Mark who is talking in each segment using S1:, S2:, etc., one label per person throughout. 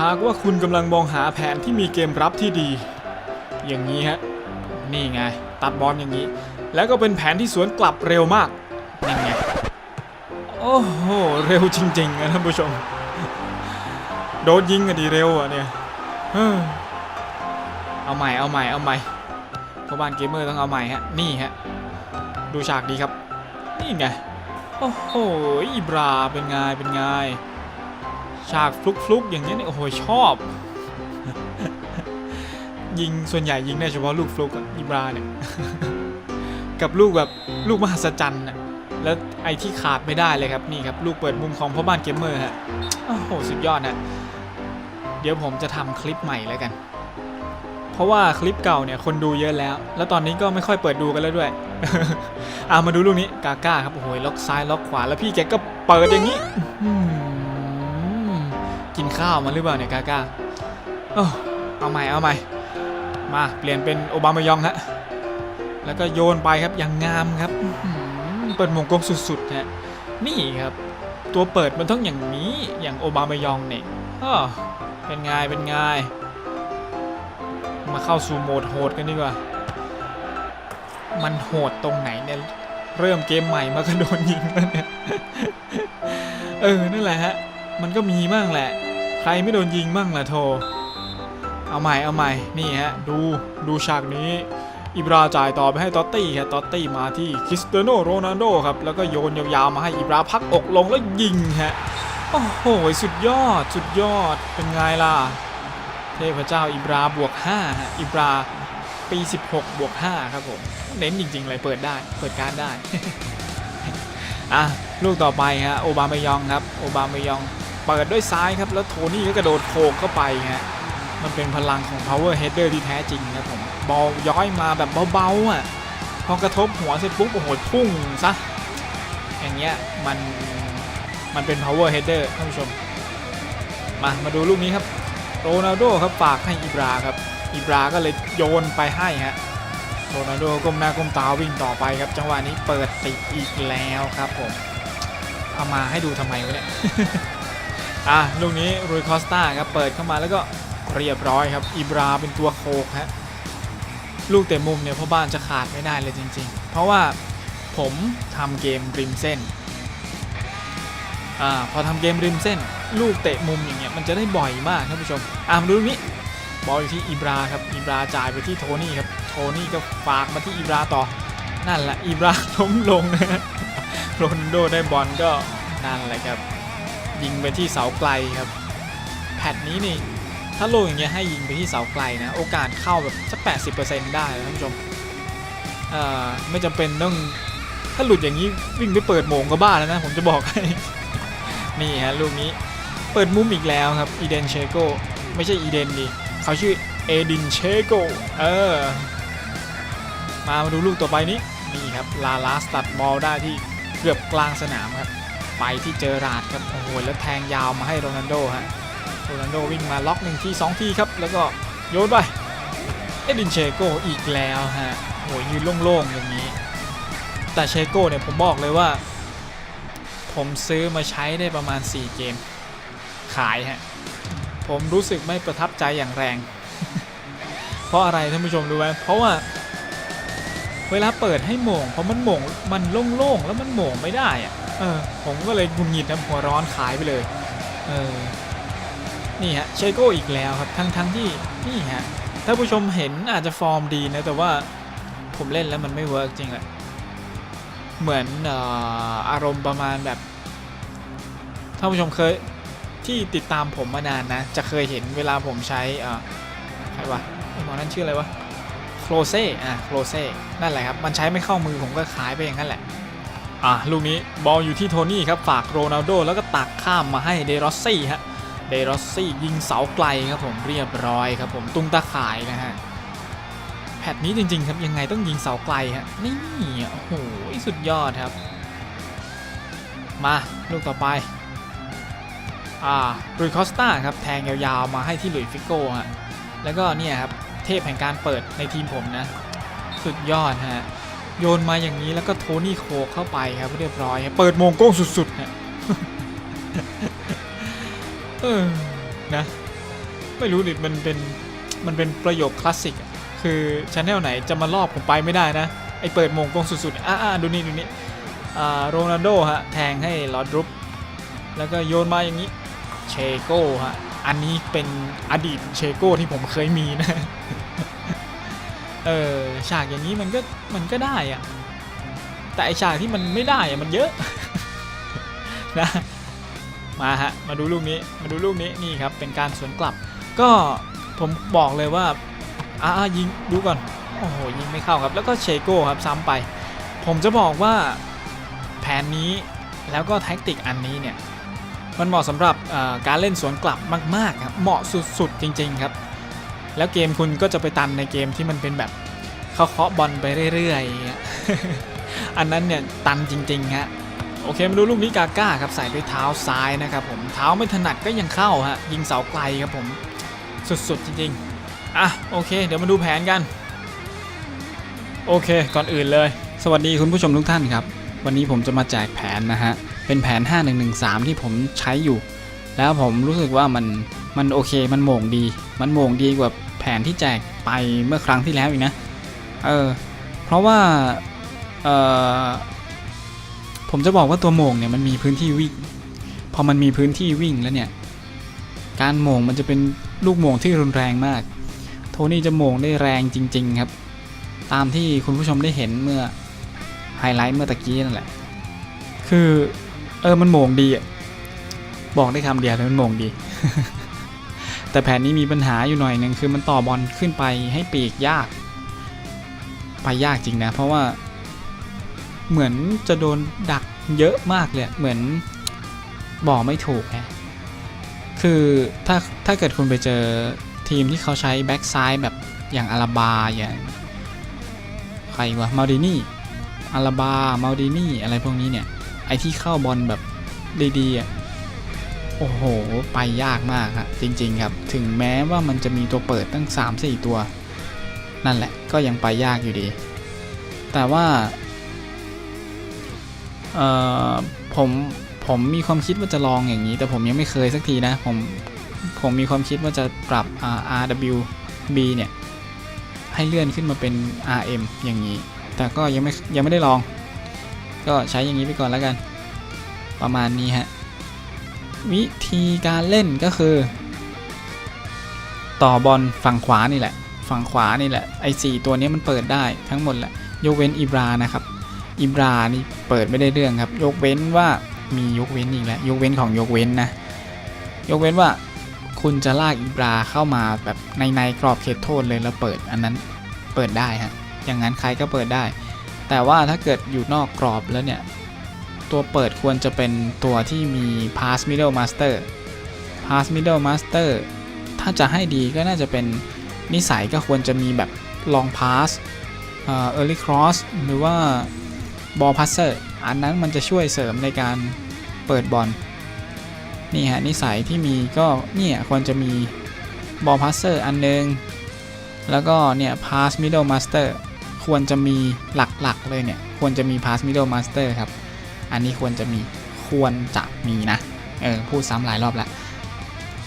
S1: หากว่าคุณกำลังมองหาแผนที่มีเกมรับที่ดี อย่างนี้ฮะ นี่ไง ตัดบอลอย่างนี้ แล้วก็เป็นแผนที่สวนกลับเร็วมากนี่ไง โอ้โห เร็วจริงๆนะท่านผู้ชม โดนยิงกันดีเร็วอะเนี่ยเอเอาใหม่ เอาใหม่ เอาใหม่พราะบ้านเกมเมอร์ต้องเอาใหม่ฮะ นี่ฮะ ดูฉากดีครับ นี่ไง โอ้โหอิบราเป็นไง เป็นไง ฉากฟลุกๆอย่างเงี้ยนี่โอ้โหชอบ ยิงส่วนใหญ่ยิงได้เฉพาะลูกฟลุกอิบราเนี่ยกับลูกแบบลูกมหัศจรรย์อะแล้วไอที่ขาดไม่ได้เลยครับนี่ครับลูกเปิดมุมของพ่อบ้านเกมเมอร์ฮะโอ้โหสุดยอดฮะเดี๋ยวผมจะทำคลิปใหม่แล้วกัน เพราะว่าคลิปเก่าเนี่ยคนดูเยอะแล้ว แล้วตอนนี้ก็ไม่ค่อยเปิดดูกันแล้วด้วยเอามาดูลูกนี้กาก้าครับโอ้โหล็อกซ้ายล็อกขวาแล้วพี่แกก็เปิดอย่างนี้อื กินข้าวมาหรือเปล่าเนี่ยกาก้าเอาใหม่เอาใหม่ มาเปลี่ยนเป็นโอบามายองฮะแล้วก็โยนไปครับอย่างงามครับเปิดมงกลมสุดๆฮะนี่ครับ ตัวเปิดมันต้องอย่างนี้อย่างโอบามายองเนี่ยอ้อเป็นไงเป็นไงมาเข้าสู่โหมดโหดกันดีกว่า มันโหดตรงไหนเนี่ยเริ่มเกมใหม่มาก็โดนยิงแล้วเนี่ย เออ นั่นแหละฮะ มันก็มีบ้างแหละ รไม่โดนยิงบ้างล่ะโท เอาใหม่เอาใหม่นี่ฮะดูดูฉากนี้ อิบราจ่ายต่อไปให้ตอตตี้ครับตอตตี้มาที่คริสเตียโนโรนัลโดครับแล้วก็โยนยาวๆมาให้อิบราพักอกลงแล้วยิงฮะโอ้โหสุดยอดสุดยอดเป็นไงล่ะ เทพเจ้าอิบราบวก5ฮะอิบราปี 16 บวก 5 ครับผม เน้นจริงๆเลยเปิดได้ เปิดการได้ อะ ลูกต่อไปฮะ โอบามายองครับ โอบามายอง เปิดด้วยซ้ายครับ แล้วโทนี่ก็กระโดดโขกเข้าไปฮะมันเป็นพลังของ power header ที่แท้จริงครับผมบอลย้อยมาแบบเบาๆอะพอกระทบหัวเสร็จปุ๊บโอ้โหพุ่งซะอย่างเงี้ยมันมันเป็น power header ท่านผู้ชม มามาดูลูกนี้ครับโรนัลโดครับฝากให้อิบราครับอิบราก็เลยโยนไปให้ฮะโรนัลโดก้มหน้าก้มตาวิ่งต่อไปครับ จังหวะนี้เปิดติดอีกแล้วครับผมเอามาให้ดูทำไมวะเนี่ย อะลูกนี้รุยคอสตาครับเปิดเข้ามาแล้วก็เรียบร้อยครับอิบราเป็นตัวโคกฮะลูกเตะมุมเนี่ยพ่อบ้านจะขาดไม่ได้เลยจริง ๆ เพราะว่าผมทำเกมริมเส้นอ่าพอทำเกมริมเส้น ลูกเตะมุมอย่างเงี้ยมันจะได้บ่อยมากท่านผู้ชมอ่ามาดูตรงนี้บอลอยู่ที่อิบราครับอิบราจ่ายไปที่โทนี่ครับโทนี่ก็ฝากมาที่อิบราต่อนั่นแหละอิบราล้มลงนะฮะโรนโดได้บอลก็นั่นแหละครับ ยิงไปที่เสาไกลครับ แพทนี้นี่ ถ้าโลอย่างเงี้ยให้ยิงไปที่เสาไกลนะ โอกาสเข้าแบบสัก80%ได้ท่านผู้ชมเอ่อไม่จำเป็นต้องถ้าหลุดอย่างนี้วิ่งไปเปิดโมงก็บ้าแล้วนะผมจะบอกให้นี่ฮะลูกนี้เปิดมุมอีกแล้วครับอีเดนเชโกไม่ใช่อีเดนดิเขาชื่อเอดินเชโกเออมามาดูลูกต่อไปนี้นี่ครับลาลาสตัดบอลได้ที่เกือบกลางสนามครับ ไปที่เจอราดครับโอ้โหแล้วแทงยาวมาให้โรนัลโดฮะโรนัลโดวิ่งมาล็อกหนึ่งทีสองทีครับ แล้วก็โยนไปเอดินเชโกอีกแล้วฮะโอ้โหยืนโล่งๆอย่างนี้ แต่เชโกเนี่ยผมบอกเลยว่า ผมซื้อมาใช้ได้ประมาณ 4 เกม ขายฮะ ผมรู้สึกไม่ประทับใจอย่างแรง เพราะอะไรท่านผู้ชมรู้ไหมเพราะว่า เวลาเปิดให้หม่งเพราะมันหม่งมันโล่งๆแล้วมันหม่งไม่ได้อะ เออผมก็เลยหงุนหงิดนะหัวร้อนขายไปเลย เออ นี่ฮะเชโก้อีกแล้วครับ ทั้งทั้งที่นี่ฮะ ถ้าผู้ชมเห็นอาจจะฟอร์มดีนะ แต่ว่าผมเล่นแล้วมันไม่เวิร์กจริงแหละ เหมือนออารมณ์ประมาณแบบท่านผู้ชมเคยที่ติดตามผมมานานนะ จะเคยเห็นเวลาผมใช้อ่ใครวะไอหมอนั่นชื่ออะไรวะโคลเซ่อะโคลเซ่นั่นแหละครับ มันใช้ไม่เข้ามือผมก็ขายไปอย่างนั้นแหละ อะลูกนี้บอลอยู่ที่โทนี่ครับฝากโรนัลโดแล้วก็ตักข้ามมาให้เดรอสซี่ฮะเดรอสซี่ยิงเสาไกลครับผมเรียบร้อยครับผมตุ้งตาข่ายนะฮะแพทนี้จริงๆครับยังไงต้องยิงเสาไกลฮะนี่โอ้โหสุดยอดครับ มาลูกต่อไปอ่ารุยคอสตาครับแทงยาวๆมาให้ที่หลุยฟิโก้ฮะแล้วก็เนี่ยครับเทพแห่งการเปิดในทีมผมนะ สุดยอดฮะ โยนมาอย่างนี้แล้วก็โทนี่โคกเข้าไปครับเรียบร้อยเปิดมงโก้งสุดๆฮะเออนะ ไม่รู้ดิมันเป็นมันเป็นประโยคคลาสสิกคือชแนลไหนจะมาลอบผมไปไม่ได้นะ ไอเปิดมงกงสุดๆอ่าอ่าดูนี่ดูนี่อ่าโรนัลโดฮะ แทงให้ลอดรุป แล้วก็โยนมาอย่างนี้ เชโก้ฮะ อันนี้เป็นอดีตเชโก้ที่ผมเคยมีนะ เออฉากอย่างนี้มันก็มันก็ได้อะแต่ไอฉากที่มันไม่ได้อะมันเยอะนะมาฮะมาดูลูกนี้มาดูลูกนี้นี่ครับเป็นการสวนกลับ ก็ผมบอกเลยว่าอ่าอายิงดูก่อนโอ้โหยิงไม่เข้าครับ แล้วก็เชโก้ครับซ้ำไป ผมจะบอกว่าแผนนี้แล้วก็แท็กติกอันนี้เนี่ยมันเหมาะสำหรับการเล่นสวนกลับมากๆครับเหมาะสุดๆจริง ๆ ครับ แล้วเกมคุณก็จะไปตันในเกมที่มันเป็นแบบเขาเคาะบอลไปเรื่อยๆ อันนั้นเนี่ยตันจริงๆฮะโอเคมาดูลูกนี้กาก้าครับใส่ด้วยเท้าซ้ายนะครับผมเท้าไม่ถนัดก็ยังเข้าฮะยิงเสาไกลครับผมสุดๆจริงๆอะโอเค เดี๋ยวมาดูแผนกัน โอเคก่อนอื่นเลย สวัสดีคุณผู้ชมทุกท่านครับ วันนี้ผมจะมาแจกแผนนะฮะเป็นแผน 5113 ที่ผมใช้อยู่ แล้วผมรู้สึกว่ามันมันโอเคมันโม่งดี มันโม่งดีกว่า นที่แจกไปเมื่อครั้งที่แล้วอีกนะ เออ เพราะว่า เออผมจะบอกว่าตัวโม่งเนี่ยมันมีพื้นที่วิ่ง พอมันมีพื้นที่วิ่งแล้วเนี่ย การโม่งมันจะเป็นลูกโม่งที่รุนแรงมาก โทนี่จะโม่งได้แรงจริง ๆ ครับ ตามที่คุณผู้ชมได้เห็นเมื่อไฮไลท์เมื่อตะกี้นั่นแหละ คือ เออ มันโม่งดีอะบอกได้คำเดียวเลยมันโม่งดี แต่แผนนี้มีปัญหาอยู่หน่อยหนึ่งคือมันต่อบอลขึ้นไปให้ปีกยาก ไปยากจริงนะ เพราะว่า เหมือนจะโดนดักเยอะมากเลยเหมือนบอกไม่ถูกไงคือถ้าถ้าเกิดคุณไปเจอทีมที่เขาใช้แบ็กซ้ายแบบอย่างอาราบาอย่างใครวะมาดินี่อาราบามาดินี่อะไรพวกนี้เนี่ยไอที่เข้าบอลแบบดีๆอะ โอ้โห ไปยากมากครับจริง ๆ ครับ ถึงแม้ว่ามันจะมีตัวเปิดตั้ง 3-4 ตัว นั่นแหละก็ยังไปยากอยู่ดี แต่ว่าเอ่อผมผมมีความคิดว่าจะลองอย่างนี้ แต่ผมยังไม่เคยสักทีนะ ผมผมมีความคิดว่าจะปรับ RWB เนี่ย ให้เลื่อนขึ้นมาเป็น RM อย่างนี้ แต่ก็ยังไม่ยังไม่ได้ลอง ก็ใช้อย่างนี้ไปก่อนแล้วกัน ประมาณนี้ฮะ วิธีการเล่นก็คือ ต่อบอลฝั่งขวานี่แหละ ฝั่งขวานี่แหละไอ้สตัวนี้มันเปิดได้ทั้งหมดแหละยกเว้นอิบรานะครับอิบรานี่เปิดไม่ได้เรื่องครับ ยกเว้นว่ามียกเว้นอีกแล้วยกเว้นของยกเว้นนะยกเว้นว่าคุณจะลากอิบราเข้ามาแบบในในกรอบเขตโทษเลยแล้วเปิดอันนั้นเปิดได้ฮะอย่างนั้นใครก็เปิดได้ แต่ว่าถ้าเกิดอยู่นอกกรอบแล้วเนี่ย ตัวเปิดควรจะเป็นตัวที่มี pass middle master pass middle master ถ้าจะให้ดีก็น่าจะเป็นนิสัยก็ควรจะมีแบบ long pass early cross หรือว่า ball passer อันนั้นมันจะช่วยเสริมในการเปิดบอลนี่ฮะนิสัยที่มีก็เนี่ยควรจะมี ball passer อันนึง แล้วก็เนี่ย pass middle master ควรจะมีหลักๆเลยเนี่ย ควรจะมี pass middle master ครับ อันนี้ควรจะมีควรจะมีนะ เออพูดซ้ำหลายรอบแล้ว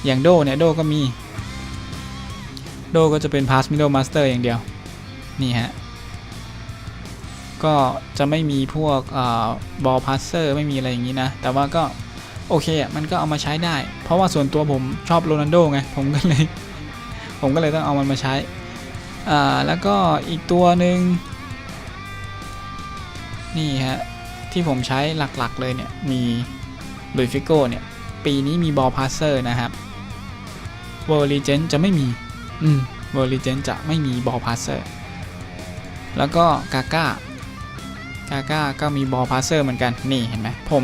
S1: อย่างโดเนี่ยโดก็มี โดก็จะเป็น pass middle master อย่างเดียว นี่ฮะ ก็จะไม่มีพวกเอ่อ ball passer ไม่มีอะไรอย่างนี้นะ แต่ว่าก็โอเคอะมันก็เอามาใช้ได้ เพราะว่าส่วนตัวผมชอบโรนัลโดไง ผมก็เลย ผมก็เลยต้องเอามันมาใช้อ่าแล้วก็อีกตัวหนึ่งนี่ฮะ ที่ผมใช้หลักๆเลยเนี่ยมีลุยฟิโก้เนี่ย ปีนี้มีบอลพาสเซอร์นะครับเวอร์ลีเจนจะไม่มี อืมเวอร์ลีเจนจะไม่มีบอลพาสเซอร์ แล้วก็กาก้ากาก้าก็มีบอลพาสเซอร์เหมือนกัน นี่เห็นไหมผม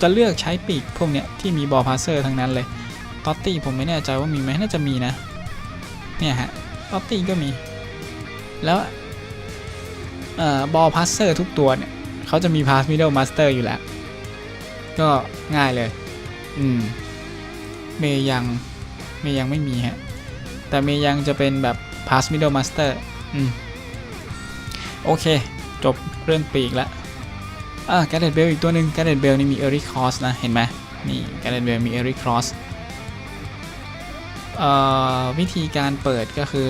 S1: จะเลือกใช้ปีกพวกเนี้ยที่มีบอลพาสเซอร์ทั้งนั้นเลยตอตตี้ผมไม่แน่ใจว่ามีไหมน่าจะมีนะ เนี่ยฮะตอตตี้ก็มี แล้วเอ่อบอลพาสเซอร์ทุกตัวเนี่ย เขาจะมี Pass Middle Master อยู่แล้ว ก็ง่ายเลย อืม เมยัง เมยังไม่มีฮะ แต่เมยังจะเป็นแบบ Pass Middle Master อืม โอเค จบเรื่องปีกแล้วอ่าแกเดตเบลอีกตัวหนึ่งแกเดตเบลนี่มีเอริคคอสนะ เห็นไหมนี่แกเดตเบลมีเอริคคอสวิธีการเปิดก็คือ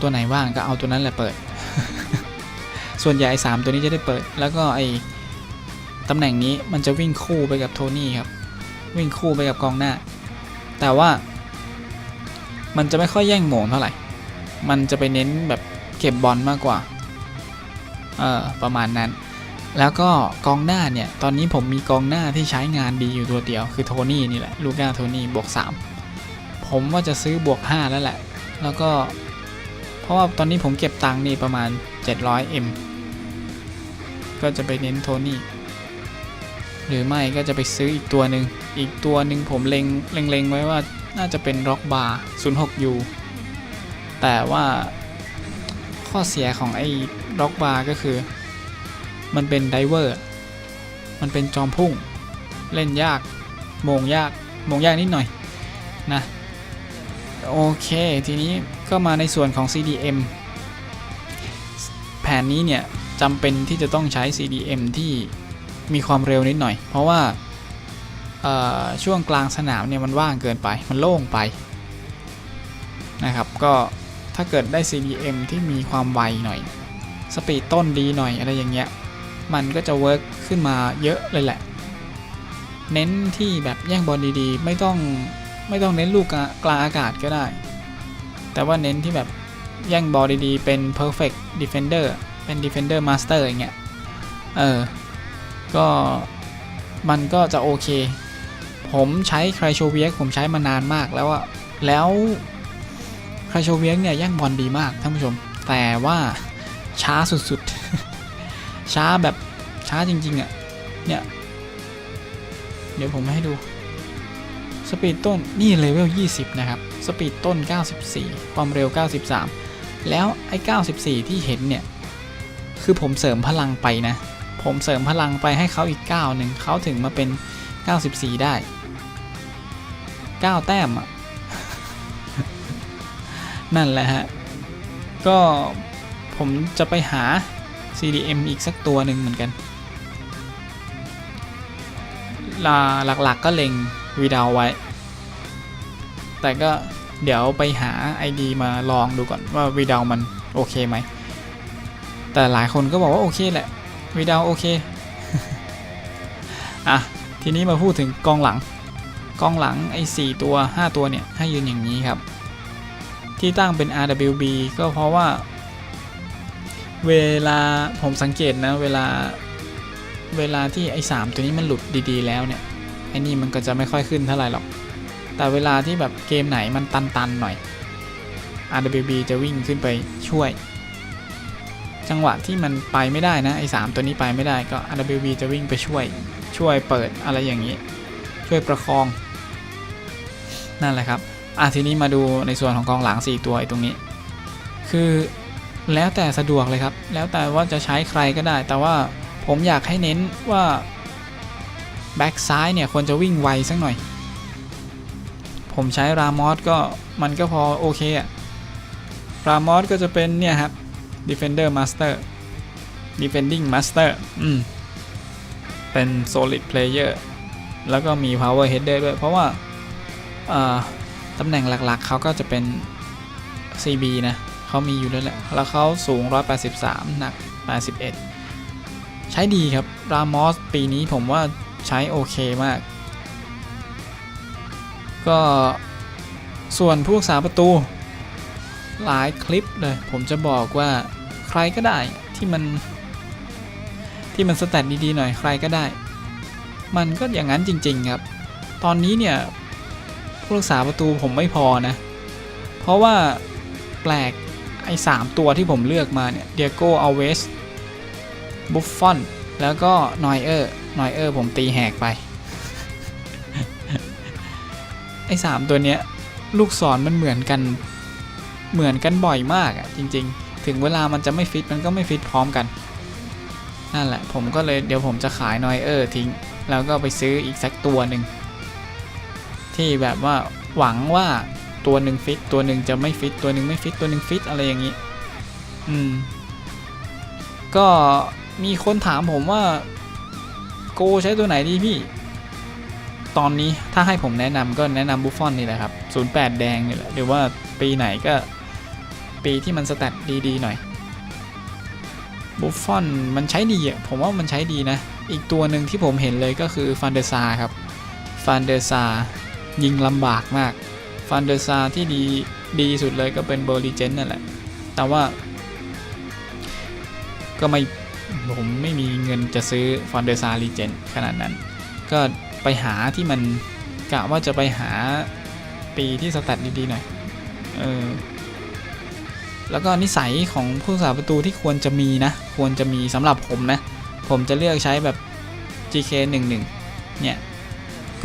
S1: ตัวไหนว่างก็เอาตัวนั้นแหละเปิด ส่วนใหญ่ไอ้สามตัวนี้จะได้เปิด แล้วก็ไอ้ตำแหน่งนี้มันจะวิ่งคู่ไปกับโทนี่ครับ วิ่งคู่ไปกับกองหน้า แต่ว่า มันจะไม่ค่อยแย่งโหมงเท่าไหร่ มันจะไปเน้นแบบเก็บบอลมากกว่า เออประมาณนั้น แล้วก็กองหน้าเนี่ย ตอนนี้ผมมีกองหน้าที่ใช้งานดีอยู่ตัวเดียว คือโทนี่นี่แหละ ลูก้าโทนี่บวก 3 ผมว่าจะซื้อบวก 5 แล้วแหละ แล้วก็ เพราะว่าตอนนี้ผมเก็บตังค์นี่ประมาณ 700M ก็จะไปเน้นโทนี่หรือไม่ก็จะไปซื้ออีกตัวหนึ่งอีกตัวหนึ่งผมเล็งเล็งไว้ว่าน่าจะเป็นร็อกบาร์ 06U แต่ว่าข้อเสียของไอ้ร็อกบาร์ก็คือ มันเป็นไดเวอร์ มันเป็นจอมพุ่ง เล่นยากมงยากมงยากนิดหน่อยนะโอเค ทีนี้ก็มาในส่วนของ CDM แผนนี้เนี่ย จำเป็นที่จะต้องใช้ CDM ที่มีความเร็วนิดหน่อย เพราะว่าช่วงกลางสนามเนี่ยมันว่างเกินไป มันโล่งไปนะครับ ก็ถ้าเกิดได้ CDM ที่มีความไวหน่อย สปีดต้นดีหน่อยอะไรอย่างเงี้ย มันก็จะเวิร์กขึ้นมาเยอะเลยแหละ เน้นที่แบบแย่งบอลดีๆ ไม่ต้องไม่ต้องเน้นลูกกลางอากาศก็ได้ แต่ว่าเน้นที่แบบแย่งบอลดีๆ เป็น perfect defender เป็น defender master อย่างเงี้ย เออ ก็มันก็จะโอเค ผมใช้ใครโชเวียกผมใช้มานานมากแล้วอะแล้วใครโชเวียกเนี่ยแย่งบอลดีมากท่านผู้ชม แต่ว่าช้าสุดๆ ช้าแบบช้าจริงๆอะ่ะเนี่ย เดี๋ยวผมให้ดูสปีดต้นนี่เลเวล 20 นะครับ สปีดต้น 94 ความเร็ว 93 แล้วไอ้ 94 ที่เห็นเนี่ย คือผมเสริมพลังไปนะ ผมเสริมพลังไปให้เขาอีก9หนึ่งเขาถึงมาเป็น 94 ได้ 9 แต้มอะนั่นแหละฮะ ก็ผมจะไปหา CDM อีกสักตัวหนึ่งเหมือนกันลาหลักๆก็เล็งวีดาวไว้ แต่ก็เดี๋ยวไปหา ID มาลองดูก่อนว่าวีดาวมันโอเคไหม แต่หลายคนก็บอกว่าโอเคแหละวีดาวโอเคอะทีนี้มาพูดถึงกองหลัง กองหลังไอ้4ตัว 5 ตัวเนี่ยให้ยืนอย่างนี้ครับ ที่ตั้งเป็น RWB ก็เพราะว่า เวลาผมสังเกตนะเวลาเวลาที่ไอ้สามตัวนี้มันหลุดดีๆ แล้วเนี่ยไอ้นี่มันก็จะไม่ค่อยขึ้นเท่าไหร่หรอก แต่เวลาที่แบบเกมไหนมันตันๆหน่อย RWB จะวิ่งขึ้นไปช่วย จังหวะที่มันไปไม่ได้นะไอ้สามตัวนี้ไปไม่ได้ก็ RWB จะวิ่งไปช่วยช่วยเปิดอะไรอย่างนี้ ช่วยประคอง นั่นแหละครับอะทีนี้มาดูในส่วนของกองหลัง 4 ตัวไอ้ตรงนี้ คือแล้วแต่สะดวกเลยครับ แล้วแต่ว่าจะใช้ใครก็ได้ แต่ว่าผมอยากให้เน้นว่าแบ็กซ้ายเนี่ยควรจะวิ่งไวสักหน่อย ผมใช้รามอสก็มันก็พอโอเคอะรามอสก็จะเป็นเนี่ยครับ Defender Master Defending Master อืม เป็น Solid Player แล้วก็มี Power Header ด้วย เพราะว่าตำแหน่งหลักๆ เขาก็จะเป็น CB นะเขามีอยู่แล้วแหละ แล้วเขาสูง 183 หนัก 81 ใช้ดีครับ รามอสปีนี้ผมว่าใช้โอเคมาก ก็ส่วนผู้รักษาประตู หลายคลิปเลย ผมจะบอกว่า รก็ได้ที่มัน ที่มันสแตทดีๆหน่อยใครก็ได้ มันก็อย่างนั้นจริง ๆครับ ตอนนี้เนี่ยผู้รักษาประตูผมไม่พอนะ เพราะว่าแปลกไอ้สามตัวที่ผมเลือกมาเนี่ยเดียโกอัลเวสบุฟฟอนแล้วก็นอยเออร์นอยเออร์ผมตีแหกไปไอ้สามตัวเนี้ยลูกศรมันเหมือนกันเหมือนกันบ่อยมากอะ่ะจริง ๆ ถึงเวลามันจะไม่ฟิตมันก็ไม่ฟิตพร้อมกัน นั่นแหละผมก็เลยเดี๋ยวผมจะขายนอยเออร์ทิ้ง แล้วก็ไปซื้ออีกสักตัวหนึ่ง ที่แบบว่าหวังว่าตัวหนึ่งฟิตตัวหนึ่งจะไม่ฟิตตัวหนึ่งไม่ฟิตตัวหนึ่งฟิตอะไรอย่างนี้ อืม ก็มีคนถามผมว่า โกใช้ตัวไหนดีพี่ ตอนนี้ถ้าให้ผมแนะนำก็แนะนำบุฟฟอนนี่แหละครับ 08 แดงนี่แหละหรือว่าปีไหนก็ ปีที่มันสแตทดีๆหน่อยบุฟฟอนมันใช้ดีอะผมว่ามันใช้ดีนะ อีกตัวหนึ่งที่ผมเห็นเลยก็คือฟันเดอร์ซาครับฟันเดอร์ซายิงลำบากมากฟันเดอร์ซาที่ดีดีสุดเลยก็เป็นเบอร์ลีเจนนั่นแหละ แต่ว่า ก็ไม่ผมไม่มีเงินจะซื้อฟันเดอร์ซาลีเจนขนาดนั้น ก็ไปหาที่มันกะว่าจะไปหาปีที่สแตทดีๆหน่อย เออ แล้วก็นิสัยของผู้สาประตูที่ควรจะมีนะ ควรจะมีสำหรับผมนะ ผมจะเลือกใช้แบบ GK 1 1เนี่ย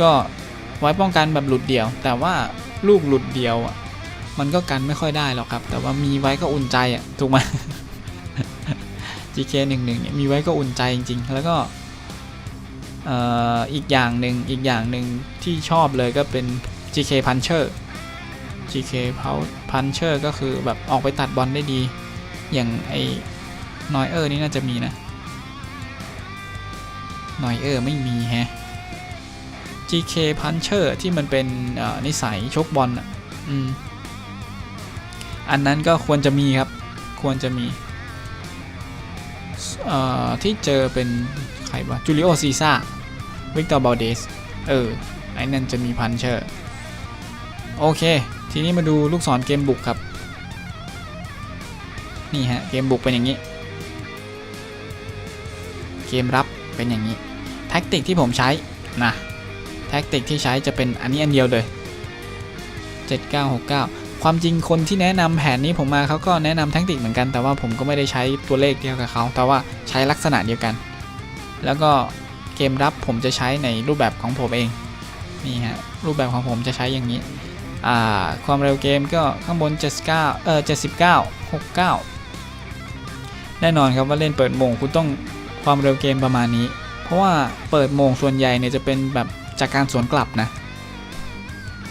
S1: ก็ไว้ป้องกันแบบหลุดเดี่ยว แต่ว่าลูกหลุดเดี่ยวมันก็กันไม่ค่อยได้หรอกครับ แต่ว่ามีไว้ก็อุ่นใจอะถูกไหม GK 1 1เนี่ยมีไว้ก็อุ่นใจจริง ๆ แล้วก็อีกอย่างหนึ่งอีกอย่างหนึ่งที่ชอบเลยก็เป็น GK Puncher GK Puncher ก็คือแบบออกไปตัดบอลได้ดี อย่างไอ้นอยเออร์นี่น่าจะมีนะนอยเออร์ไม่มีแฮะ GK Puncher ที่มันเป็นนิสัยชกบอลอะอันนั้นก็ควรจะมีครับ ควรจะมีที่เจอเป็น ใครวะจูริโอซีซ่าวิกตอร์บาเดส เออ ไอ้นั่นจะมีพันเชอร์ โอเค ทีนี้มาดูลูกศรเกมบุกครับ นี่ฮะเกมบุกเป็นอย่างนี้ เกมรับเป็นอย่างนี้ แท็กติกที่ผมใช้นะแท็กติกที่ใช้จะเป็นอันนี้อันเดียวเลย 7969 ความจริงคนที่แนะนำแผนนี้ผมมาเขาก็แนะนำแท็กติกเหมือนกัน แต่ว่าผมก็ไม่ได้ใช้ตัวเลขเดียวกับเขาแต่ว่าใช้ลักษณะเดียวกัน แล้วก็เกมรับผมจะใช้ในรูปแบบของผมเองนี่ฮะรูปแบบของผมจะใช้อย่างนี้ อ่าความเร็วเกมก็ข้างบน 79 เออ79 69 แน่นอนครับว่าเล่นเปิดโมงคุณต้องความเร็วเกมประมาณนี้ เพราะว่าเปิดโมงส่วนใหญ่เนี่ยจะเป็นแบบจากการสวนกลับนะ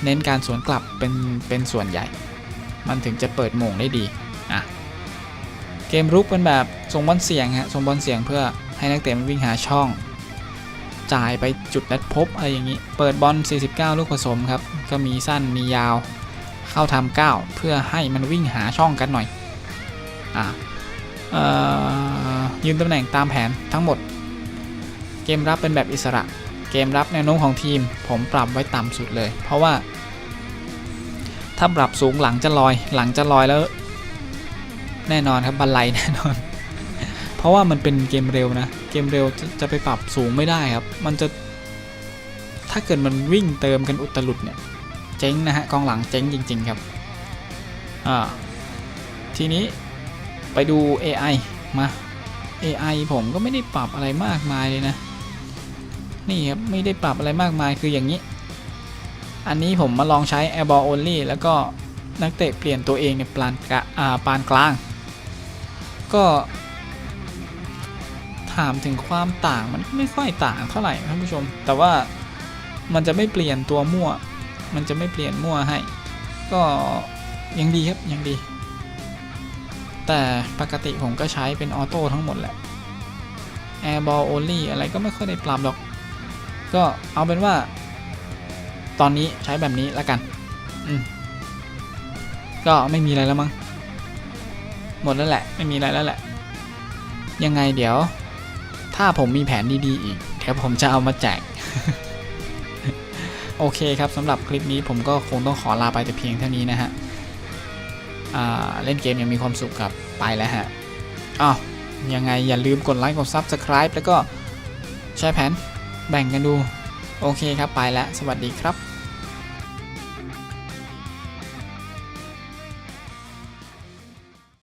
S1: เน้นการสวนกลับเป็นเป็นส่วนใหญ่ มันถึงจะเปิดโมงได้ดีอะเกมรุกเป็นแบบส่งบอลเสียงฮะส่งบอลเสียงเพื่อให้นักเตะมันวิ่งหาช่อง จ่ายไปจุดนัดพบอะไรอย่างนี้ เปิดบอล 49 ลูกผสมครับ ก็มีสั้นมียาว เข้าทำ9เพื่อให้มันวิ่งหาช่องกันหน่อย อะเอ่อยืนตำแหน่งตามแผนทั้งหมด เกมรับเป็นแบบอิสระ เกมรับแนวโน้มของทีม ผมปรับไว้ต่ำสุดเลย เพราะว่า ถ้าปรับสูงหลังจะลอย หลังจะลอยแล้ว แน่นอนครับบันไลแน่นอน เพราะว่ามันเป็นเกมเร็วนะ เกมเร็วจะจะไปปรับสูงไม่ได้ครับ มันจะ ถ้าเกิดมันวิ่งเติมกันอุตลุดเนี่ย เจ๊งนะฮะกองหลังเจ๊งจริง ๆ ครับ อ่า ทีนี้ไปดู AI มา AI ผมก็ไม่ได้ปรับอะไรมากมายเลยนะ นี่ครับ ไม่ได้ปรับอะไรมากมายคืออย่างนี้ อันนี้ผมมาลองใช้ airball only แล้วก็นักเตะเปลี่ยนตัวเองในปานกลางอ่าปานกลางก็ถามถึงความต่างมันไม่ค่อยต่างเท่าไหร่ท่านผู้ชม แต่ว่ามันจะไม่เปลี่ยนตัวมั่ว มันจะไม่เปลี่ยนมั่วให้ ก็ยังดีครับยังดี แต่ปกติผมก็ใช้เป็นออโต้ทั้งหมดแหละ airball only อะไรก็ไม่ค่อยได้ปรับหรอก ก็เอาเป็นว่า ตอนนี้ใช้แบบนี้แล้วกัน อืมก็ไม่มีอะไรแล้วมั้งหมดแล้วแหละ ไม่มีอะไรแล้วแหละ ยังไงเดี๋ยว ถ้าผมมีแผนดีๆอีกเดี๋ยวผมจะเอามาแจก โอเคครับสำหรับคลิปนี้ผมก็คงต้องขอลาไปแต่เพียงเท่านี้นะฮะเล่นเกมยังมีความสุขกับไปแล้วฮะอ้าวยังไงอย่าลืมกดไลค์กด Subscribe แล้วก็แชร์แผนแบ่งกันดู โอเคครับไปแล้ว สวัสดีครับ